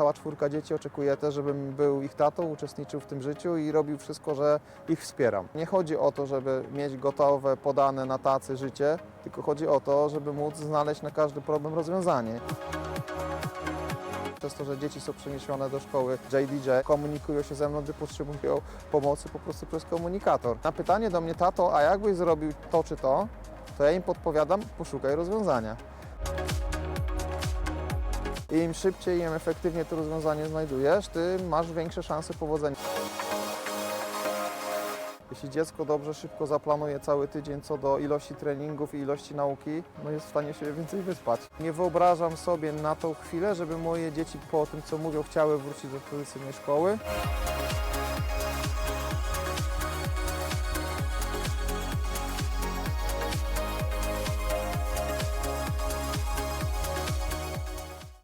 cała czwórka dzieci oczekuje też, żebym był ich tatą, uczestniczył w tym życiu i robił wszystko, że ich wspieram. Nie chodzi o to, żeby mieć gotowe, podane na tacy życie, tylko chodzi o to, żeby móc znaleźć na każdy problem rozwiązanie. Przez to, że dzieci są przeniesione do szkoły JDJ, komunikują się ze mną, gdy potrzebują pomocy po prostu przez komunikator. Na pytanie do mnie, tato, a jakbyś zrobił to czy to, to ja im podpowiadam, poszukaj rozwiązania. I im szybciej, im efektywniej to rozwiązanie znajdujesz, tym masz większe szanse powodzenia. Jeśli dziecko dobrze, szybko zaplanuje cały tydzień co do ilości treningów i ilości nauki, no jest w stanie się więcej wyspać. Nie wyobrażam sobie na tą chwilę, żeby moje dzieci po tym, co mówią, chciały wrócić do tradycyjnej szkoły.